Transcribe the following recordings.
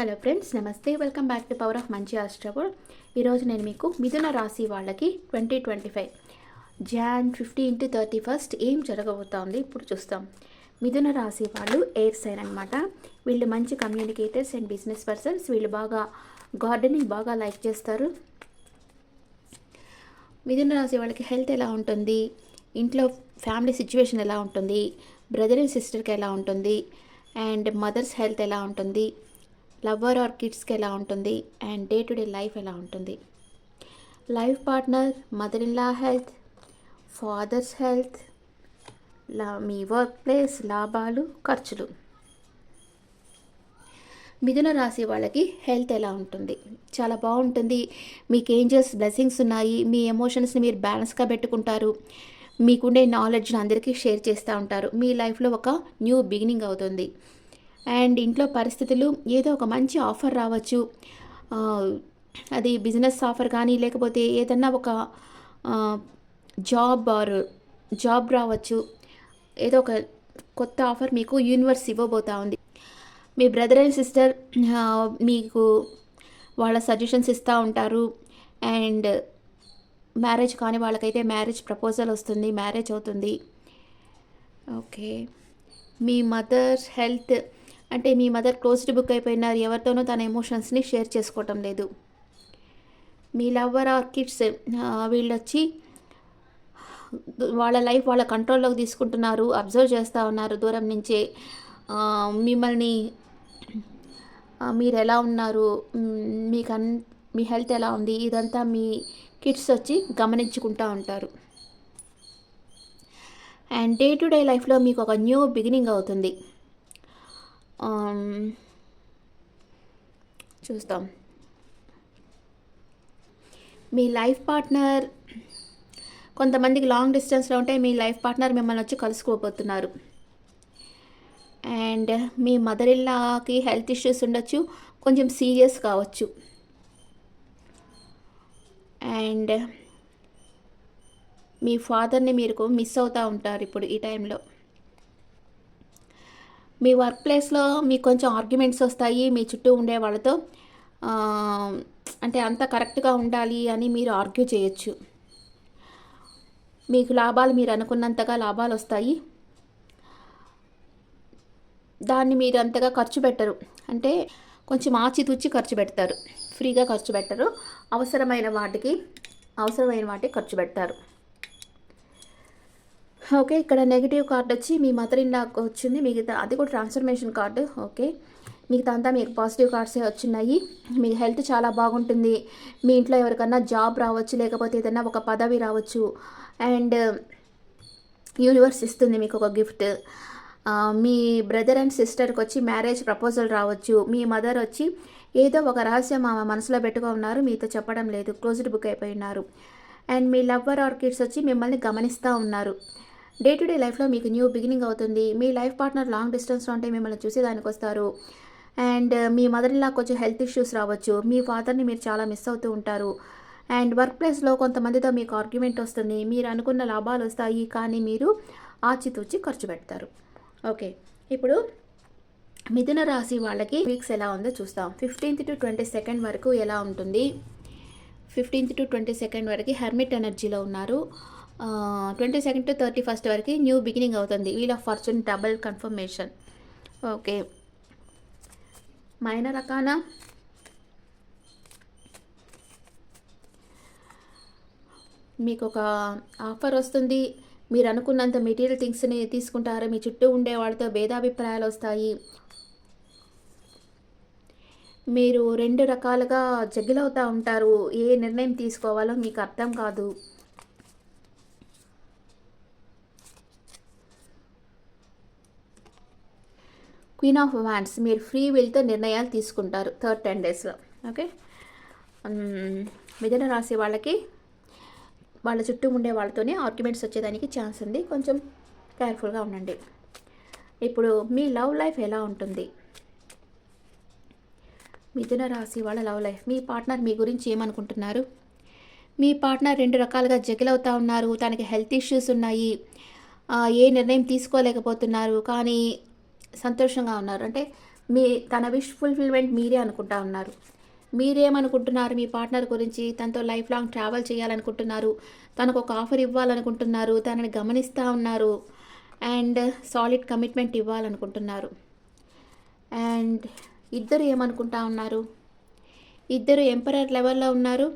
Hello friends నమస్తే. Welcome back to power of మంచి ఆస్ట్రబుల్ ఈరోజు నేను మీకు మిథున రాశి వాళ్ళకి twenty twenty five June fifteen to thirty first ఏం జరగబోతోంది ఇప్పుడు చూస్తాం. మిథున రాశి వాళ్ళు ఎయిర్ సైన్ అనమాట వీళ్ళు మంచి కమ్యూనికేటర్స్ అండ్ బిజినెస్ పర్సన్స్ వీళ్ళు బాగా గార్డెనింగ్ బాగా లైక్ చేస్తారు. మిథున రాశి వాళ్ళకి హెల్త్ ఎలా ఉంటుంది? ఇంట్లో ఫ్యామిలీ సిచ్యువేషన్ ఎలా ఉంటుంది? బ్రదర్ అండ్ సిస్టర్కి ఎలా ఉంటుంది? అండ్ మదర్స్ హెల్త్ ఎలా ఉంటుంది? లవర్ ఆర్ కిడ్స్కి ఎలా ఉంటుంది and day to day life ఎలా ఉంటుంది? Life partner mother in law health father's health లా మీ వర్క్ ప్లేస్ లాభాలు ఖర్చులు. మిథున రాశి వాళ్ళకి హెల్త్ ఎలా ఉంటుంది? చాలా బాగుంటుంది. మీకు ఏంజల్స్ బ్లెస్సింగ్స్ ఉన్నాయి. మీ ఎమోషన్స్ని మీరు బ్యాలెన్స్గా పెట్టుకుంటారు. మీకుండే నాలెడ్జ్ని అందరికీ షేర్ చేస్తూ ఉంటారు. మీ లైఫ్లో ఒక న్యూ బిగినింగ్ అవుతుంది. అండ్ ఇంట్లో పరిస్థితులు ఏదో ఒక మంచి ఆఫర్ రావచ్చు. అది బిజినెస్ ఆఫర్ కానీ లేకపోతే ఏదన్నా ఒక జాబ్ ఆర్ జాబ్ రావచ్చు. ఏదో ఒక కొత్త ఆఫర్ మీకు యూనివర్స్ ఇవ్వబోతా ఉంది. మీ బ్రదర్ అండ్ సిస్టర్ మీకు వాళ్ళ సజెషన్స్ ఇస్తూ ఉంటారు. అండ్ మ్యారేజ్ కాని వాళ్ళకైతే మ్యారేజ్ ప్రపోజల్ వస్తుంది మ్యారేజ్ అవుతుంది. ఓకే. మీ మదర్ హెల్త్ అంటే మీ మదర్ క్లోజ్డ్ బుక్ అయిపోయినారు ఎవరితోనూ తన ఎమోషన్స్ని షేర్ చేసుకోవటం లేదు. మీ లవర్ ఆర్ కిడ్స్ వీళ్ళొచ్చి వాళ్ళ లైఫ్ వాళ్ళ కంట్రోల్లోకి తీసుకుంటున్నారు అబ్జర్వ్ చేస్తూ ఉన్నారు దూరం నుంచే. మిమ్మల్ని మీరు ఎలా ఉన్నారు? మీకు అన్ మీ హెల్త్ ఎలా ఉంది? ఇదంతా మీ కిడ్స్ వచ్చి గమనించుకుంటూ ఉంటారు. అండ్ డే టు డే లైఫ్లో మీకు ఒక న్యూ బిగినింగ్ అవుతుంది. చూస్తాం మీ లైఫ్ పార్ట్నర్ కొంతమందికి లాంగ్ డిస్టెన్స్లో ఉంటే మీ లైఫ్ పార్ట్నర్ మిమ్మల్ని వచ్చి కలుసుకోబోతున్నారు అండ్ మీ మదర్ ఇల్లాకి హెల్త్ ఇష్యూస్ ఉండొచ్చు కొంచెం సీరియస్ కావచ్చు అండ్ మీ ఫాదర్ని మీరు మిస్ అవుతూ ఉంటారు ఇప్పుడు ఈ టైంలో మీ వర్క్ ప్లేస్లో మీకు కొంచెం ఆర్గ్యుమెంట్స్ వస్తాయి మీ చుట్టూ ఉండే వాళ్ళతో అంటే అంత కరెక్ట్గా ఉండాలి అని మీరు ఆర్గ్యూ చేయొచ్చు. మీకు లాభాలు మీరు అనుకున్నంతగా లాభాలు వస్తాయి. దాన్ని మీరు అంతగా ఖర్చు పెట్టరు. అంటే కొంచెం ఆచితూచి ఖర్చు పెడతారు. ఫ్రీగా ఖర్చు పెట్టరు. అవసరమైన వాటికి అవసరమైన వాటికి ఖర్చు పెడతారు. ఓకే ఇక్కడ నెగిటివ్ కార్డ్ వచ్చి మీ మదర్ ఇన్ లాక్ వచ్చింది మిగతా అది కూడా ట్రాన్స్ఫర్మేషన్ కార్డు ఓకే. మిగతా అంతా మీకు పాజిటివ్ కార్డ్సే వచ్చినాయి మీ హెల్త్ చాలా బాగుంటుంది. మీ ఇంట్లో ఎవరికన్నా జాబ్ రావచ్చు లేకపోతే ఏదైనా ఒక పదవి రావచ్చు. అండ్ యూనివర్స్ ఇస్తుంది మీకు ఒక గిఫ్ట్. మీ బ్రదర్ అండ్ సిస్టర్కి వచ్చి మ్యారేజ్ ప్రపోజల్ రావచ్చు. మీ మదర్ వచ్చి ఏదో ఒక రహస్యం ఆమె మనసులో పెట్టుకో ఉన్నారు మీతో చెప్పడం లేదు క్లోజ్డ్ బుక్ అయిపోయి ఉన్నారు. అండ్ మీ లవ్వర్ ఆర్ కిడ్స్ వచ్చి మిమ్మల్ని గమనిస్తూ ఉన్నారు. డే టు డే లైఫ్లో మీకు న్యూ బిగినింగ్ అవుతుంది. మీ లైఫ్ పార్ట్నర్ లాంగ్ డిస్టెన్స్లో ఉంటే మిమ్మల్ని చూసేదానికి వస్తారు. అండ్ మీ మదర్ ఇలా కొంచెం హెల్త్ ఇష్యూస్ రావచ్చు. మీ ఫాదర్ని మీరు చాలా మిస్ అవుతూ ఉంటారు. అండ్ వర్క్ ప్లేస్లో కొంతమందితో మీకు ఆర్గ్యుమెంట్ వస్తుంది. మీరు అనుకున్న లాభాలు వస్తాయి. కానీ మీరు ఆచితూచి ఖర్చు పెడతారు. ఓకే. ఇప్పుడు మిథున రాశి వాళ్ళకి వీక్స్ ఎలా ఉందో చూస్తాం. ఫిఫ్టీన్త్ టు ట్వంటీ సెకండ్ వరకు ఎలా ఉంటుంది? ఫిఫ్టీన్త్ టు ట్వంటీ సెకండ్ వరకు హెర్మిట్ ఎనర్జీలో ఉన్నారు. Twenty second to thirty first వరకు న్యూ బిగినింగ్ అవుతుంది. Wheel of fortune double confirmation okay మైన రకాన మీకు ఒక ఆఫర్ వస్తుంది. మీరు అనుకున్నంత మెటీరియల్ థింగ్స్ని తీసుకుంటారు. మీ చుట్టూ ఉండే వాళ్ళతో భేదాభిప్రాయాలు వస్తాయి. మీరు రెండు రకాలుగా జగిలవుతూ ఉంటారు. ఏ నిర్ణయం తీసుకోవాలో మీకు అర్థం కాదు. క్వీన్ ఆఫ్ వ్యాండ్స్ మీరు ఫ్రీ విల్తో నిర్ణయాలు తీసుకుంటారు థర్డ్ టెన్ డేస్లో ఓకే మిథున రాశి వాళ్ళకి వాళ్ళ చుట్టూ ఉండే వాళ్ళతోనే ఆర్గ్యుమెంట్స్ వచ్చేదానికి ఛాన్స్ ఉంది. కొంచెం కేర్ఫుల్గా ఉండండి. ఇప్పుడు మీ లవ్ లైఫ్ ఎలా ఉంటుంది? మిథున రాశి వాళ్ళ లవ్ లైఫ్ మీ పార్ట్నర్ మీ గురించి ఏమనుకుంటున్నారు? మీ పార్ట్నర్ రెండు రకాలుగా జగిలవుతా ఉన్నారు. తనకి హెల్త్ ఇష్యూస్ ఉన్నాయి. ఏ నిర్ణయం తీసుకోలేకపోతున్నారు. కానీ సంతోషంగా ఉన్నారు. అంటే మీ తన విష్ ఫుల్ఫిల్మెంట్ మీరే అనుకుంటా ఉన్నారు. మీరేమనుకుంటున్నారు? మీ పార్ట్నర్ గురించి తనతో లైఫ్ లాంగ్ ట్రావెల్ చేయాలనుకుంటున్నారు. తనకు ఒక ఆఫర్ ఇవ్వాలనుకుంటున్నారు. తనని గమనిస్తూ ఉన్నారు. అండ్ సాలిడ్ కమిట్మెంట్ ఇవ్వాలనుకుంటున్నారు. అండ్ ఇద్దరు ఏమనుకుంటా ఉన్నారు? ఇద్దరు ఎంపరర్ లెవెల్లో ఉన్నారు.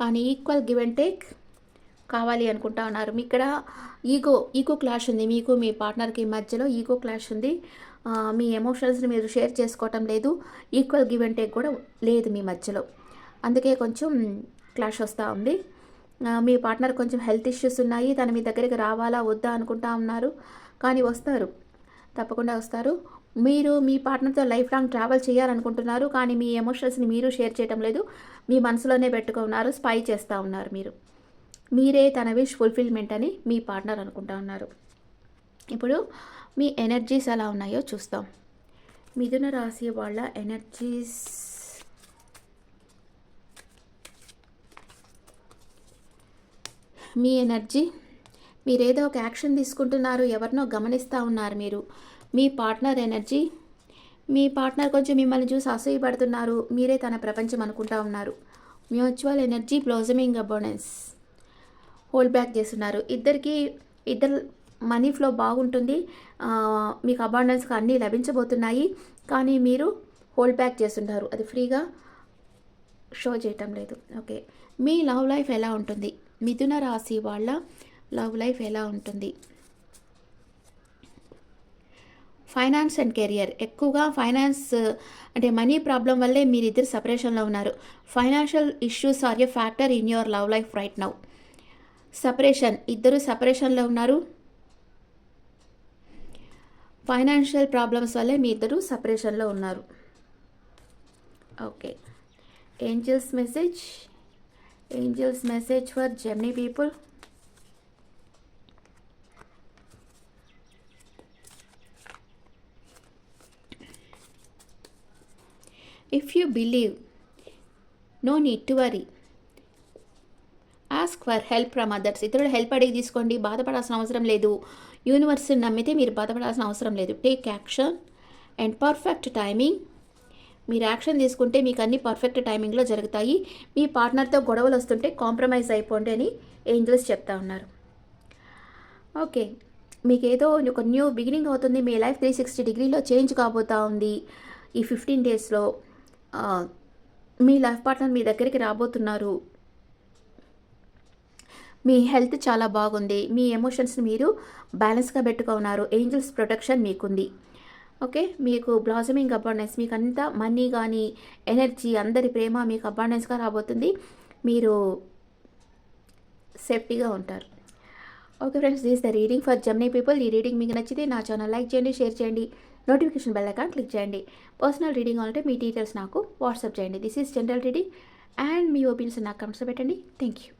కానీ ఈక్వల్ గివ్ అండ్ టేక్ కావాలి అనుకుంటా ఉన్నారు. మీ ఇక్కడ ఈగో ఈగో క్లాష్ ఉంది. మీకు మీ పార్ట్నర్కి మధ్యలో ఈగో క్లాష్ ఉంది. మీ ఎమోషన్స్ని మీరు షేర్ చేసుకోవటం లేదు. ఈక్వల్ గివ్ అండ్ టేక్ కూడా లేదు మీ మధ్యలో. అందుకే కొంచెం క్లాష్ వస్తూ ఉంది. మీ పార్ట్నర్ కొంచెం హెల్త్ ఇష్యూస్ ఉన్నాయి. తను మీ దగ్గరికి రావాలా వద్దా అనుకుంటా ఉన్నారు. కానీ వస్తారు. తప్పకుండా వస్తారు. మీరు మీ పార్ట్నర్తో లైఫ్ లాంగ్ ట్రావెల్ చేయాలనుకుంటున్నారు. కానీ మీ ఎమోషన్స్ని మీరు షేర్ చేయటం లేదు. మీ మనసులోనే పెట్టుకున్నారు. స్పై చేస్తూ ఉన్నారు మీరు. మీరే తన విష్ ఫుల్ఫిల్మెంట్ అని మీ పార్ట్నర్ అనుకుంటా ఉన్నారు. ఇప్పుడు మీ ఎనర్జీస్ ఎలా ఉన్నాయో చూస్తాం. మిథున రాశి వాళ్ళ ఎనర్జీస్ మీ ఎనర్జీ మీరేదో ఒక యాక్షన్ తీసుకుంటున్నారు ఎవరినో గమనిస్తూ ఉన్నారు మీరు. మీ పార్ట్నర్ ఎనర్జీ మీ పార్ట్నర్ కొంచెం మిమ్మల్ని చూసి అసూయపడుతున్నారు మీరే తన ప్రపంచం అనుకుంటా ఉన్నారు. Mutual energy blossoming abundance hold back చేస్తున్నారు. ఇద్దరికి ఇద్దరు మనీ ఫ్లో బాగుంటుంది. మీకు అబాండెన్స్గా అన్నీ లభించబోతున్నాయి. కానీ మీరు హోల్డ్ బ్యాక్ చేస్తుంటారు. అది ఫ్రీగా షో చేయటం లేదు. ఓకే. మీ లవ్ లైఫ్ ఎలా ఉంటుంది? మిథున రాశి వాళ్ళ లవ్ లైఫ్ ఎలా ఉంటుంది? Finance and career. ఎక్కువగా ఫైనాన్స్ అంటే మనీ ప్రాబ్లం వల్లే మీరు ఇద్దరు సపరేషన్లో ఉన్నారు. Financial issues are a factor in your love life right now. Separation. ఇద్దరు సపరేషన్లో ఉన్నారు. ఫైనాన్షియల్ ప్రాబ్లమ్స్ వల్లే మీ ఇద్దరు సపరేషన్లో ఉన్నారు. Okay. Angels message angels message for Gemini people. If you believe no need to worry ask for help from others ఇతరుడు help అడిగి తీసుకోండి. బాధపడాల్సిన అవసరం లేదు. యూనివర్స్ని నమ్మితే మీరు బాధపడాల్సిన అవసరం లేదు. Take action and perfect timing మీరు యాక్షన్ తీసుకుంటే మీకు అన్ని పర్ఫెక్ట్ టైమింగ్లో జరుగుతాయి. మీ పార్ట్నర్తో గొడవలు వస్తుంటే కాంప్రమైజ్ అయిపోండి అని ఏంజల్స్ చెప్తా ఉన్నారు. ఓకే మీకు ఏదో ఒక న్యూ బిగినింగ్ అవుతుంది. మీ లైఫ్ త్రీ సిక్స్టీ డిగ్రీలో చేంజ్ కాబోతా ఉంది. ఈ ఫిఫ్టీన్ డేస్లో మీ లైఫ్ పార్ట్నర్ మీ దగ్గరికి రాబోతున్నారు. మీ హెల్త్ చాలా బాగుంది. మీ ఎమోషన్స్ని మీరు బ్యాలెన్స్గా పెట్టుకున్నారు. ఏంజల్స్ ప్రొటెక్షన్ మీకుంది. ఓకే? మీకు బ్లాజమింగ్ అబాండెన్స్ మీకు అంతా మనీ కానీ ఎనర్జీ అందరి ప్రేమ మీకు అబాండెన్స్గా రాబోతుంది. మీరు సేఫ్టీగా ఉంటారు. Okay friends this the reading for Gemini people. ఈ రీడింగ్ మీకు నచ్చితే నా ఛానల్ లైక్ చేయండి షేర్ చేయండి. నోటిఫికేషన్ బెల్ ఐకాన్ క్లిక్ చేయండి. పర్సనల్ రీడింగ్ అంటే మీ డీటెయిల్స్ నాకు వాట్సాప్ చేయండి. This is general reading and me opinions నాకు కమెంట్స్ పెట్టండి. Thank you